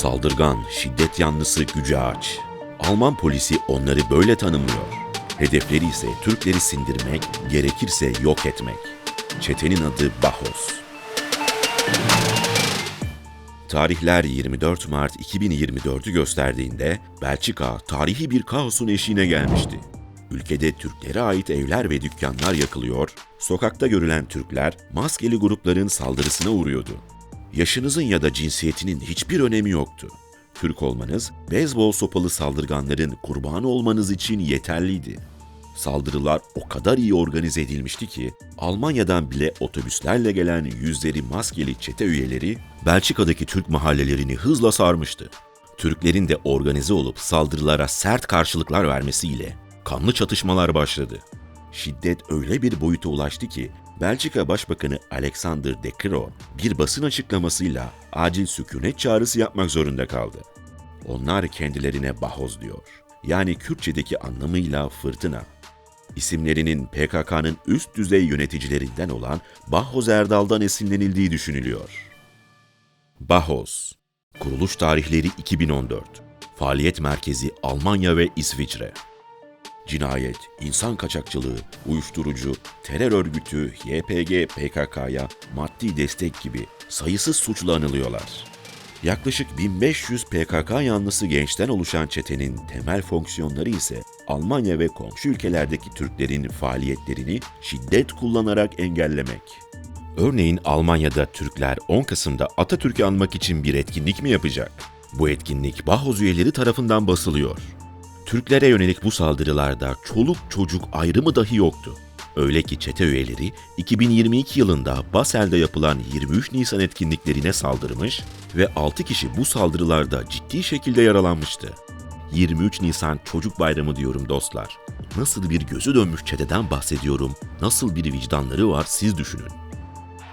Saldırgan, şiddet yanlısı, güce aç. Alman polisi onları böyle tanımlıyor. Hedefleri ise Türkleri sindirmek, gerekirse yok etmek. Çetenin adı Bahos. Tarihler 24 Mart 2024'ü gösterdiğinde Belçika tarihi bir kaosun eşiğine gelmişti. Ülkede Türklere ait evler ve dükkanlar yakılıyor, sokakta görülen Türkler maskeli grupların saldırısına uğruyordu. Yaşınızın ya da cinsiyetinin hiçbir önemi yoktu. Türk olmanız, beyzbol sopalı saldırganların kurbanı olmanız için yeterliydi. Saldırılar o kadar iyi organize edilmişti ki Almanya'dan bile otobüslerle gelen yüzleri maskeli çete üyeleri Belçika'daki Türk mahallelerini hızla sarmıştı. Türklerin de organize olup saldırılara sert karşılıklar vermesiyle kanlı çatışmalar başladı. Şiddet öyle bir boyuta ulaştı ki Belçika Başbakanı Alexander De Croo bir basın açıklamasıyla acil sükunet çağrısı yapmak zorunda kaldı. Onlar kendilerine Bahoz diyor. Yani Kürtçedeki anlamıyla fırtına. İsimlerinin PKK'nın üst düzey yöneticilerinden olan Bahoz Erdal'dan esinlenildiği düşünülüyor. Bahoz Kuruluş tarihleri 2014 Faaliyet merkezi Almanya ve İsviçre Cinayet, insan kaçakçılığı, uyuşturucu, terör örgütü, YPG, PKK'ya maddi destek gibi sayısız suçla anılıyorlar. Yaklaşık 1500 PKK yanlısı gençten oluşan çetenin temel fonksiyonları ise Almanya ve komşu ülkelerdeki Türklerin faaliyetlerini şiddet kullanarak engellemek. Örneğin Almanya'da Türkler 10 Kasım'da Atatürk'ü anmak için bir etkinlik mi yapacak? Bu etkinlik Bahoz üyeleri tarafından basılıyor. Türklere yönelik bu saldırılarda çoluk çocuk ayrımı dahi yoktu. Öyle ki çete üyeleri 2022 yılında Basel'de yapılan 23 Nisan etkinliklerine saldırmış ve 6 kişi bu saldırılarda ciddi şekilde yaralanmıştı. 23 Nisan Çocuk Bayramı diyorum dostlar. Nasıl bir gözü dönmüş çeteden bahsediyorum, nasıl bir vicdanları var siz düşünün.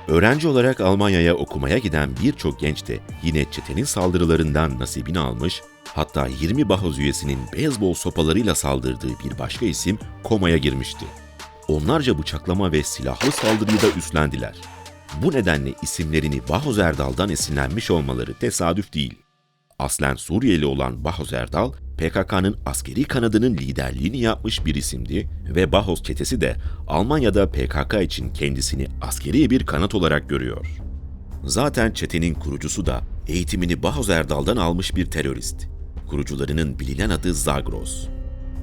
Öğrenci olarak Almanya'ya okumaya giden birçok genç de yine çetenin saldırılarından nasibini almış, hatta 20 Bahoz üyesinin beyzbol sopalarıyla saldırdığı bir başka isim komaya girmişti. Onlarca bıçaklama ve silahlı saldırıyı da üstlendiler. Bu nedenle isimlerini Bahoz Erdal'dan esinlenmiş olmaları tesadüf değil. Aslen Suriyeli olan Bahoz Erdal, PKK'nın askeri kanadının liderliğini yapmış bir isimdi ve Bahoz çetesi de Almanya'da PKK için kendisini askeri bir kanat olarak görüyor. Zaten çetenin kurucusu da eğitimini Bahoz Erdal'dan almış bir terörist. Kurucularının bilinen adı Zagros.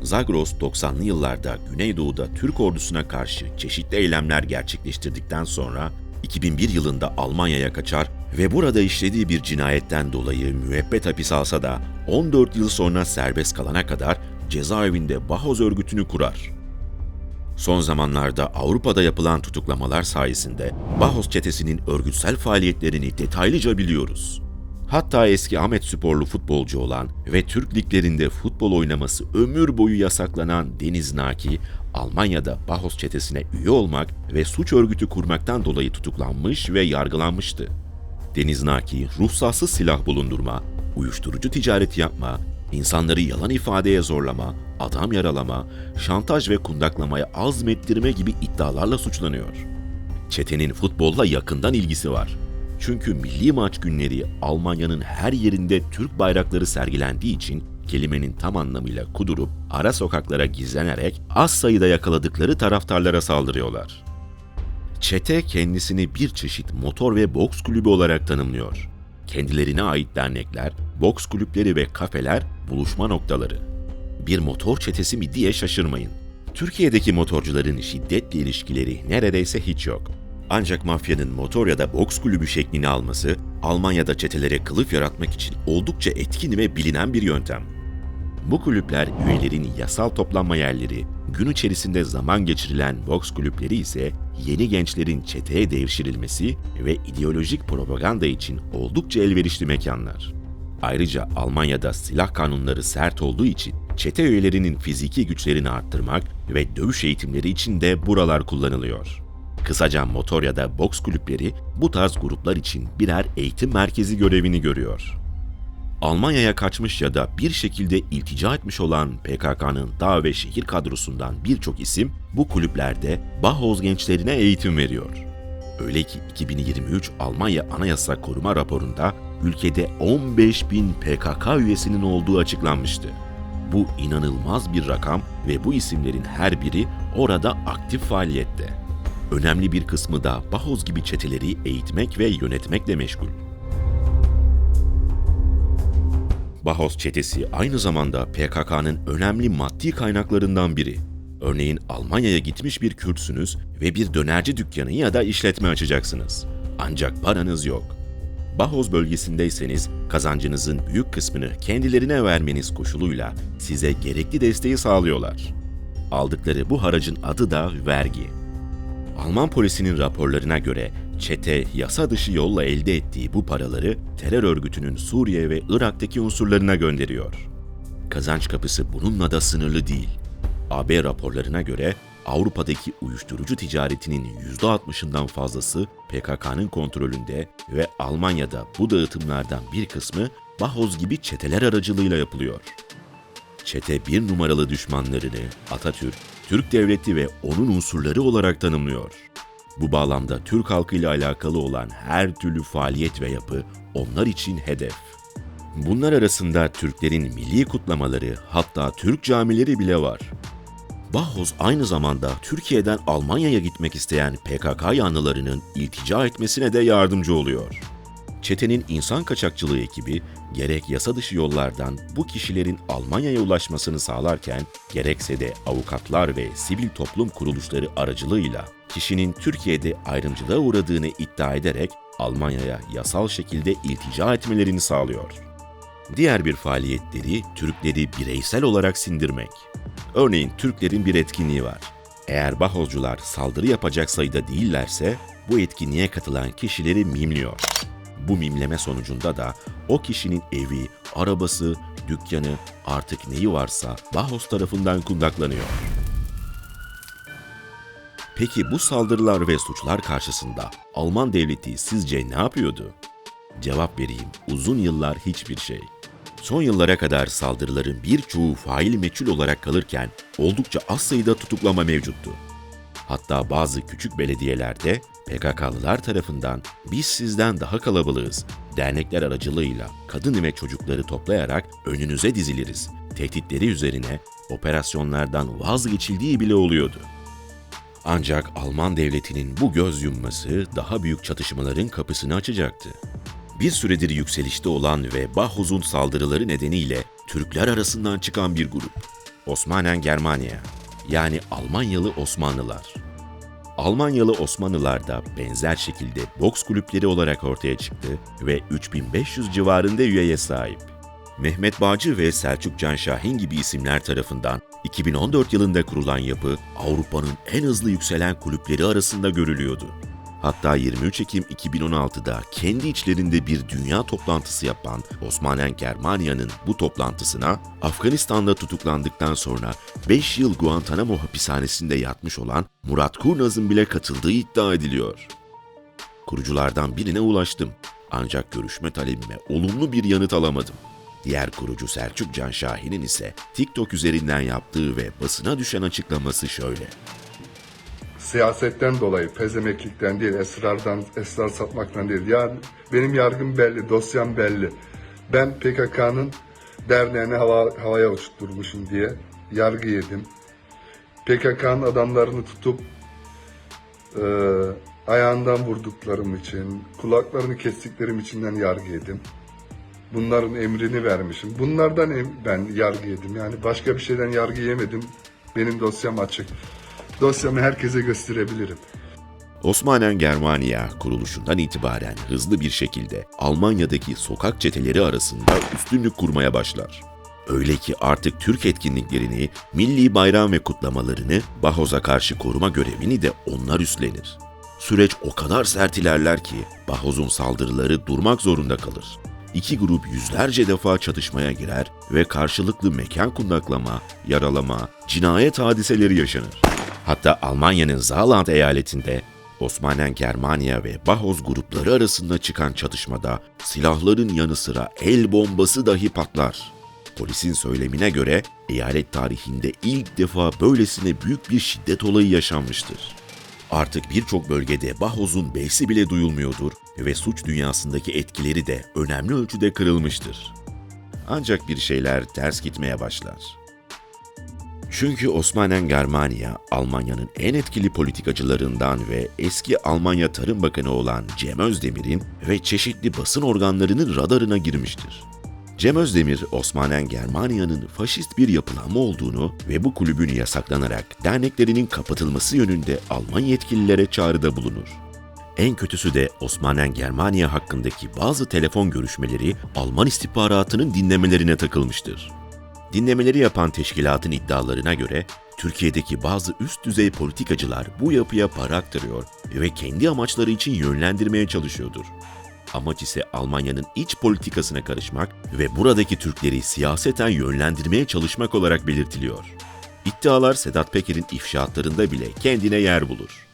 Zagros 90'lı yıllarda Güneydoğu'da Türk ordusuna karşı çeşitli eylemler gerçekleştirdikten sonra 2001 yılında Almanya'ya kaçar ve burada işlediği bir cinayetten dolayı müebbet hapis alsa da 14 yıl sonra serbest kalana kadar cezaevinde Bahoz örgütünü kurar. Son zamanlarda Avrupa'da yapılan tutuklamalar sayesinde Bahoz çetesinin örgütsel faaliyetlerini detaylıca biliyoruz. Hatta eski Ahmet sporlu futbolcu olan ve Türk liglerinde futbol oynaması ömür boyu yasaklanan Deniz Naki, Almanya'da Bahoz çetesine üye olmak ve suç örgütü kurmaktan dolayı tutuklanmış ve yargılanmıştı. Deniz Naki, ruhsatsız silah bulundurma, uyuşturucu ticareti yapma, insanları yalan ifadeye zorlama, adam yaralama, şantaj ve kundaklamaya azmettirme gibi iddialarla suçlanıyor. Çetenin futbolla yakından ilgisi var. Çünkü milli maç günleri Almanya'nın her yerinde Türk bayrakları sergilendiği için kelimenin tam anlamıyla kudurup ara sokaklara gizlenerek az sayıda yakaladıkları taraftarlara saldırıyorlar. Çete kendisini bir çeşit motor ve boks kulübü olarak tanımlıyor. Kendilerine ait dernekler, boks kulüpleri ve kafeler buluşma noktaları. Bir motor çetesi mi diye şaşırmayın. Türkiye'deki motorcuların şiddetle ilişkileri neredeyse hiç yok. Ancak mafyanın motor ya da boks kulübü şeklini alması, Almanya'da çetelere kılıf yaratmak için oldukça etkin ve bilinen bir yöntem. Bu kulüpler üyelerin yasal toplanma yerleri, gün içerisinde zaman geçirilen boks kulüpleri ise yeni gençlerin çeteye devşirilmesi ve ideolojik propaganda için oldukça elverişli mekanlar. Ayrıca Almanya'da silah kanunları sert olduğu için çete üyelerinin fiziki güçlerini arttırmak ve dövüş eğitimleri için de buralar kullanılıyor. Kısaca motor ya da boks kulüpleri bu tarz gruplar için birer eğitim merkezi görevini görüyor. Almanya'ya kaçmış ya da bir şekilde iltica etmiş olan PKK'nın dağ ve şehir kadrosundan birçok isim bu kulüplerde Bahoz gençlerine eğitim veriyor. Öyle ki 2023 Almanya Anayasa Koruma raporunda ülkede 15 bin PKK üyesinin olduğu açıklanmıştı. Bu inanılmaz bir rakam ve bu isimlerin her biri orada aktif faaliyette. Önemli bir kısmı da Bahoz gibi çeteleri eğitmek ve yönetmekle meşgul. Bahoz çetesi aynı zamanda PKK'nın önemli maddi kaynaklarından biri. Örneğin Almanya'ya gitmiş bir Kürtsünüz ve bir dönerci dükkanı ya da işletme açacaksınız. Ancak paranız yok. Bahoz bölgesindeyseniz kazancınızın büyük kısmını kendilerine vermeniz koşuluyla size gerekli desteği sağlıyorlar. Aldıkları bu haracın adı da vergi. Alman polisinin raporlarına göre çete yasa dışı yolla elde ettiği bu paraları terör örgütünün Suriye ve Irak'taki unsurlarına gönderiyor. Kazanç kapısı bununla da sınırlı değil. AB raporlarına göre Avrupa'daki uyuşturucu ticaretinin %60'ından fazlası PKK'nın kontrolünde ve Almanya'da bu dağıtımlardan bir kısmı Bahoz gibi çeteler aracılığıyla yapılıyor. Çete bir numaralı düşmanlarını Atatürk, Türk devleti ve onun unsurları olarak tanımlıyor. Bu bağlamda Türk halkıyla alakalı olan her türlü faaliyet ve yapı onlar için hedef. Bunlar arasında Türklerin milli kutlamaları hatta Türk camileri bile var. Bahoz aynı zamanda Türkiye'den Almanya'ya gitmek isteyen PKK yanlılarının iltica etmesine de yardımcı oluyor. Çetenin insan kaçakçılığı ekibi gerek yasa dışı yollardan bu kişilerin Almanya'ya ulaşmasını sağlarken gerekse de avukatlar ve sivil toplum kuruluşları aracılığıyla kişinin Türkiye'de ayrımcılığa uğradığını iddia ederek Almanya'ya yasal şekilde iltica etmelerini sağlıyor. Diğer bir faaliyetleri Türkleri bireysel olarak sindirmek. Örneğin Türklerin bir etkinliği var. Eğer Bahozcular saldırı yapacak sayıda değillerse bu etkinliğe katılan kişileri mimliyor. Bu mimleme sonucunda da o kişinin evi, arabası, dükkanı artık neyi varsa Bahoz tarafından kundaklanıyor. Peki bu saldırılar ve suçlar karşısında Alman devleti sizce ne yapıyordu? Cevap vereyim, uzun yıllar hiçbir şey. Son yıllara kadar saldırıların birçoğu fail meçhul olarak kalırken oldukça az sayıda tutuklama mevcuttu. Hatta bazı küçük belediyelerde PKK'lılar tarafından biz sizden daha kalabalığız, dernekler aracılığıyla kadın ve çocukları toplayarak önünüze diziliriz. Tehditleri üzerine operasyonlardan vazgeçildiği bile oluyordu. Ancak Alman devletinin bu göz yumması daha büyük çatışmaların kapısını açacaktı. Bir süredir yükselişte olan ve Bahuz'un saldırıları nedeniyle Türkler arasından çıkan bir grup. Osmanen Germania yani Almanyalı Osmanlılar. Almanyalı Osmanlılar da benzer şekilde boks kulüpleri olarak ortaya çıktı ve 3500 civarında üyeye sahip. Mehmet Bağcı ve Selçuk Can Şahin gibi isimler tarafından 2014 yılında kurulan yapı Avrupa'nın en hızlı yükselen kulüpleri arasında görülüyordu. Hatta 23 Ekim 2016'da kendi içlerinde bir dünya toplantısı yapan Osmanen Germania'nın bu toplantısına Afganistan'da tutuklandıktan sonra 5 yıl Guantanamo hapishanesinde yatmış olan Murat Kurnaz'ın bile katıldığı iddia ediliyor. Kuruculardan birine ulaştım ancak görüşme talebime olumlu bir yanıt alamadım. Diğer kurucu Selçuk Can Şahin'in ise TikTok üzerinden yaptığı ve basına düşen açıklaması şöyle siyasetten dolayı, pezemeklikten değil, esrardan, esrar satmaktan değil. Yani benim yargım belli, dosyam belli. Ben PKK'nın derneğini hava, havaya uçturmuşum diye yargı yedim. PKK'nın adamlarını tutup e, ayağından vurduklarım için, kulaklarını kestiklerim içinden yargı yedim. Bunların emrini vermişim. Bunlardan ben yargı yedim. Yani başka bir şeyden yargı yemedim. Benim dosyam açık. Dosyamı herkese gösterebilirim. Osmanen Germania kuruluşundan itibaren hızlı bir şekilde Almanya'daki sokak çeteleri arasında üstünlük kurmaya başlar. Öyle ki artık Türk etkinliklerini, milli bayram ve kutlamalarını Bahoz'a karşı koruma görevini de onlar üstlenir. Süreç o kadar sert ilerler ki Bahoz'un saldırıları durmak zorunda kalır. İki grup yüzlerce defa çatışmaya girer ve karşılıklı mekan kundaklama, yaralama, cinayet hadiseleri yaşanır. Hatta Almanya'nın Saarland eyaletinde Osmanen Germania ve Bahoz grupları arasında çıkan çatışmada silahların yanı sıra el bombası dahi patlar. Polisin söylemine göre eyalet tarihinde ilk defa böylesine büyük bir şiddet olayı yaşanmıştır. Artık birçok bölgede Bahoz'un beysi bile duyulmuyordur ve suç dünyasındaki etkileri de önemli ölçüde kırılmıştır. Ancak bir şeyler ters gitmeye başlar. Çünkü Osmanen Germania, Almanya'nın en etkili politikacılarından ve eski Almanya Tarım Bakanı olan Cem Özdemir'in ve çeşitli basın organlarının radarına girmiştir. Cem Özdemir, Osmanen Germania'nın faşist bir yapılanma olduğunu ve bu kulübün yasaklanarak derneklerinin kapatılması yönünde Alman yetkililere çağrıda bulunur. En kötüsü de Osmanen Germania hakkındaki bazı telefon görüşmeleri Alman istihbaratının dinlemelerine takılmıştır. Dinlemeleri yapan teşkilatın iddialarına göre Türkiye'deki bazı üst düzey politikacılar bu yapıya para aktarıyor ve kendi amaçları için yönlendirmeye çalışıyordur. Amaç ise Almanya'nın iç politikasına karışmak ve buradaki Türkleri siyaseten yönlendirmeye çalışmak olarak belirtiliyor. İddialar Sedat Peker'in ifşaatlarında bile kendine yer bulur.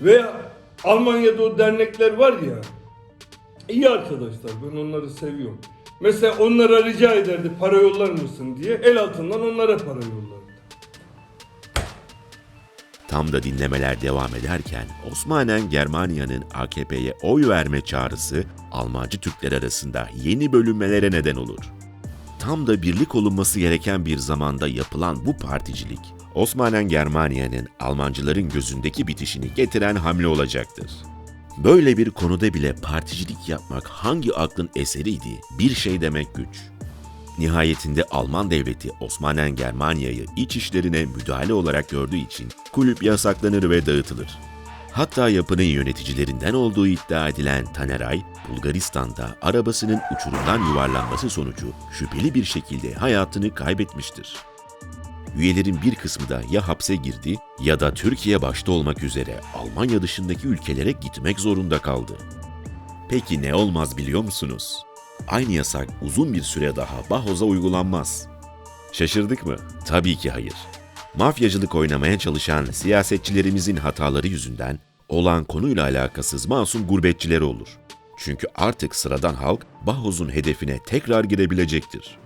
Veya Almanya'da o dernekler var ya. iyi arkadaşlar ben onları seviyorum. Mesela onlara rica ederdi para yollar mısın diye el altından onlara para yollardı. Tam da dinlemeler devam ederken Osmanen Germania'nın AKP'ye oy verme çağrısı Almancı Türkler arasında yeni bölünmelere neden olur. Tam da birlik olunması gereken bir zamanda yapılan bu particilik, Osmanen Germania'nın Almancıların gözündeki bitişini getiren hamle olacaktır. Böyle bir konuda bile particilik yapmak hangi aklın eseriydi bir şey demek güç. Nihayetinde Alman devleti Osmanen Germania'yı iç işlerine müdahale olarak gördüğü için kulüp yasaklanır ve dağıtılır. Hatta yapının yöneticilerinden olduğu iddia edilen Taneray, Bulgaristan'da arabasının uçurumdan yuvarlanması sonucu şüpheli bir şekilde hayatını kaybetmiştir. Üyelerin bir kısmı da ya hapse girdi ya da Türkiye başta olmak üzere Almanya dışındaki ülkelere gitmek zorunda kaldı. Peki ne olmaz biliyor musunuz? Aynı yasak uzun bir süre daha Bahoz'a uygulanmaz. Şaşırdık mı? Tabii ki hayır. Mafyacılık oynamaya çalışan siyasetçilerimizin hataları yüzünden olan konuyla alakasız masum gurbetçileri olur. Çünkü artık sıradan halk Bahoz'un hedefine tekrar girebilecektir.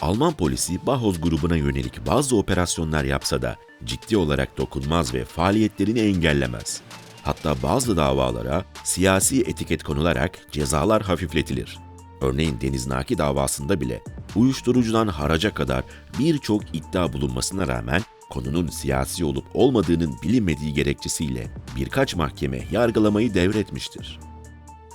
Alman polisi Bahoz grubuna yönelik bazı operasyonlar yapsa da ciddi olarak dokunmaz ve faaliyetlerini engellemez. Hatta bazı davalara siyasi etiket konularak cezalar hafifletilir. Örneğin Deniz Naki davasında bile uyuşturucudan haraca kadar birçok iddia bulunmasına rağmen konunun siyasi olup olmadığının bilinmediği gerekçesiyle birkaç mahkeme yargılamayı devretmiştir.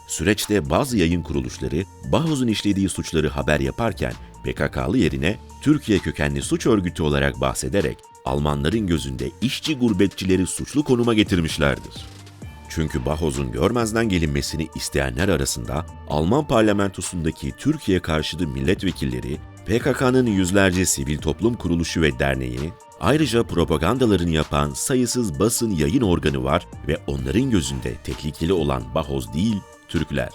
Süreçte bazı yayın kuruluşları Bahoz'un işlediği suçları haber yaparken PKK'lı yerine Türkiye kökenli suç örgütü olarak bahsederek Almanların gözünde işçi gurbetçileri suçlu konuma getirmişlerdir. Çünkü Bahoz'un görmezden gelinmesini isteyenler arasında Alman parlamentosundaki Türkiye karşıtı milletvekilleri, PKK'nın yüzlerce sivil toplum kuruluşu ve derneği, ayrıca propagandalarını yapan sayısız basın yayın organı var ve onların gözünde tehlikeli olan Bahoz değil, Türkler.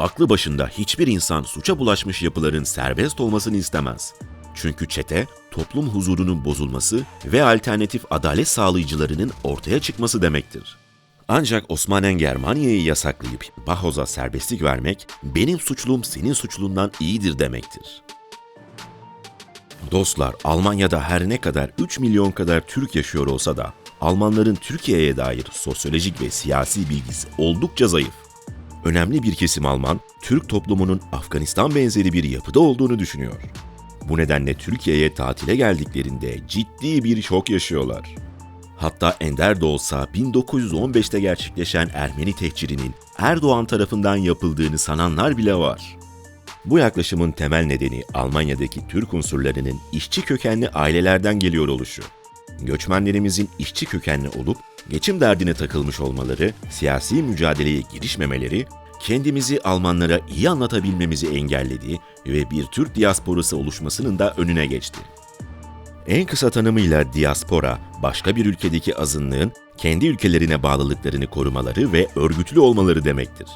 Aklı başında hiçbir insan suça bulaşmış yapıların serbest olmasını istemez. Çünkü çete, toplum huzurunun bozulması ve alternatif adalet sağlayıcılarının ortaya çıkması demektir. Ancak Osmanen Germania'yı yasaklayıp Bahoz'a serbestlik vermek, benim suçlum senin suçlundan iyidir demektir. Dostlar, Almanya'da her ne kadar 3 milyon kadar Türk yaşıyor olsa da, Almanların Türkiye'ye dair sosyolojik ve siyasi bilgisi oldukça zayıf. Önemli bir kesim Alman, Türk toplumunun Afganistan benzeri bir yapıda olduğunu düşünüyor. Bu nedenle Türkiye'ye tatile geldiklerinde ciddi bir şok yaşıyorlar. Hatta ender de olsa 1915'te gerçekleşen Ermeni tehcirinin Erdoğan tarafından yapıldığını sananlar bile var. Bu yaklaşımın temel nedeni Almanya'daki Türk unsurlarının işçi kökenli ailelerden geliyor oluşu. Göçmenlerimizin işçi kökenli olup geçim derdine takılmış olmaları, siyasi mücadeleye girişmemeleri, kendimizi Almanlara iyi anlatabilmemizi engelledi ve bir Türk diasporası oluşmasının da önüne geçti. En kısa tanımıyla diaspora, başka bir ülkedeki azınlığın kendi ülkelerine bağlılıklarını korumaları ve örgütlü olmaları demektir.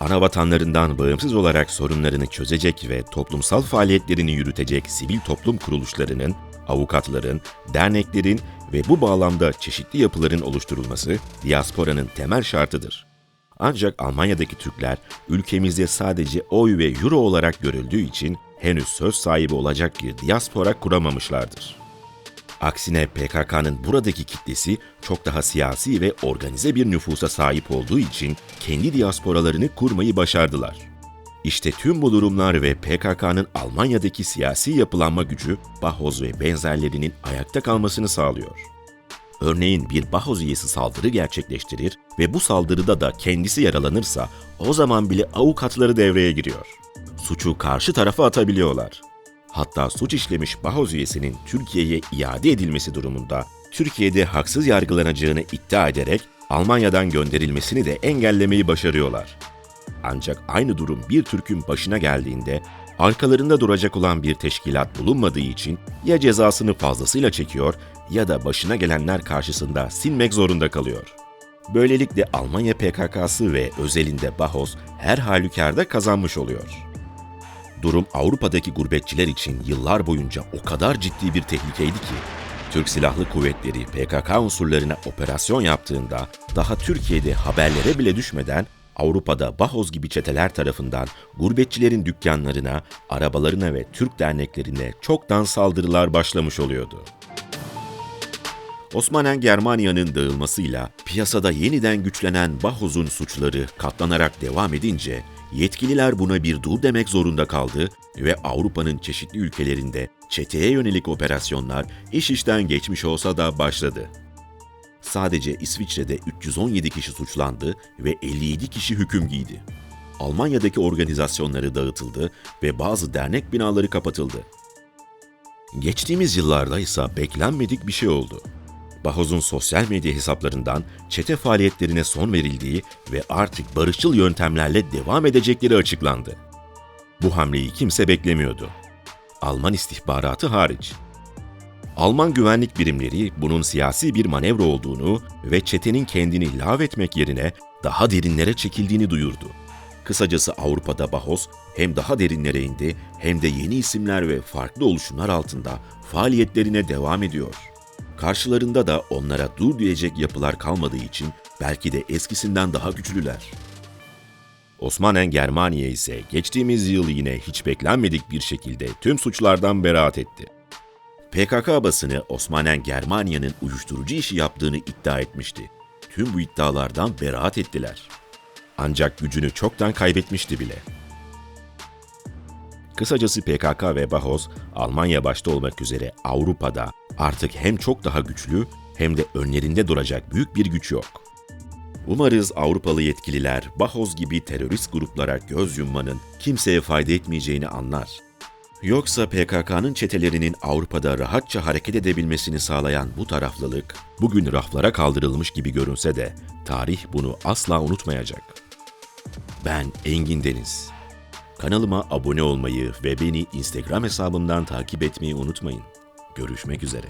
Ana vatanlarından bağımsız olarak sorunlarını çözecek ve toplumsal faaliyetlerini yürütecek sivil toplum kuruluşlarının, avukatların, derneklerin ve bu bağlamda çeşitli yapıların oluşturulması diasporanın temel şartıdır. Ancak Almanya'daki Türkler ülkemizde sadece oy ve euro olarak görüldüğü için henüz söz sahibi olacak bir diaspora kuramamışlardır. Aksine PKK'nın buradaki kitlesi çok daha siyasi ve organize bir nüfusa sahip olduğu için kendi diasporalarını kurmayı başardılar. İşte tüm bu durumlar ve PKK'nın Almanya'daki siyasi yapılanma gücü Bahoz ve benzerlerinin ayakta kalmasını sağlıyor. Örneğin bir Bahoz üyesi saldırı gerçekleştirir ve bu saldırıda da kendisi yaralanırsa o zaman bile avukatları devreye giriyor. Suçu karşı tarafa atabiliyorlar. Hatta suç işlemiş Bahoz üyesinin Türkiye'ye iade edilmesi durumunda Türkiye'de haksız yargılanacağını iddia ederek Almanya'dan gönderilmesini de engellemeyi başarıyorlar. Ancak aynı durum bir Türk'ün başına geldiğinde arkalarında duracak olan bir teşkilat bulunmadığı için ya cezasını fazlasıyla çekiyor ya da başına gelenler karşısında sinmek zorunda kalıyor. Böylelikle Almanya PKK'sı ve özelinde Bahoz her halükarda kazanmış oluyor. Durum Avrupa'daki gurbetçiler için yıllar boyunca o kadar ciddi bir tehlikeydi ki, Türk Silahlı Kuvvetleri PKK unsurlarına operasyon yaptığında daha Türkiye'de haberlere bile düşmeden Avrupa'da Bahoz gibi çeteler tarafından gurbetçilerin dükkanlarına, arabalarına ve Türk derneklerine çoktan saldırılar başlamış oluyordu. Osmanen Germanya'nın dağılmasıyla piyasada yeniden güçlenen Bahoz'un suçları katlanarak devam edince yetkililer buna bir dur demek zorunda kaldı ve Avrupa'nın çeşitli ülkelerinde çeteye yönelik operasyonlar iş işten geçmiş olsa da başladı. Sadece İsviçre'de 317 kişi suçlandı ve 57 kişi hüküm giydi. Almanya'daki organizasyonları dağıtıldı ve bazı dernek binaları kapatıldı. Geçtiğimiz yıllarda ise beklenmedik bir şey oldu. Bahoz'un sosyal medya hesaplarından çete faaliyetlerine son verildiği ve artık barışçıl yöntemlerle devam edecekleri açıklandı. Bu hamleyi kimse beklemiyordu. Alman istihbaratı hariç. Alman güvenlik birimleri bunun siyasi bir manevra olduğunu ve çetenin kendini lağvetmek yerine daha derinlere çekildiğini duyurdu. Kısacası Avrupa'da Bahoz hem daha derinlere indi hem de yeni isimler ve farklı oluşumlar altında faaliyetlerine devam ediyor. Karşılarında da onlara dur diyecek yapılar kalmadığı için belki de eskisinden daha güçlüler. Osmanen Germaniye ise geçtiğimiz yıl yine hiç beklenmedik bir şekilde tüm suçlardan beraat etti. PKK basını Osmanen Germania'nın uyuşturucu işi yaptığını iddia etmişti. Tüm bu iddialardan beraat ettiler. Ancak gücünü çoktan kaybetmişti bile. Kısacası PKK ve Bahoz, Almanya başta olmak üzere Avrupa'da artık hem çok daha güçlü hem de önlerinde duracak büyük bir güç yok. Umarız Avrupalı yetkililer Bahoz gibi terörist gruplara göz yummanın kimseye fayda etmeyeceğini anlar. Yoksa PKK'nın çetelerinin Avrupa'da rahatça hareket edebilmesini sağlayan bu taraflılık bugün raflara kaldırılmış gibi görünse de tarih bunu asla unutmayacak. Ben Engin Deniz. Kanalıma abone olmayı ve beni Instagram hesabımdan takip etmeyi unutmayın. Görüşmek üzere.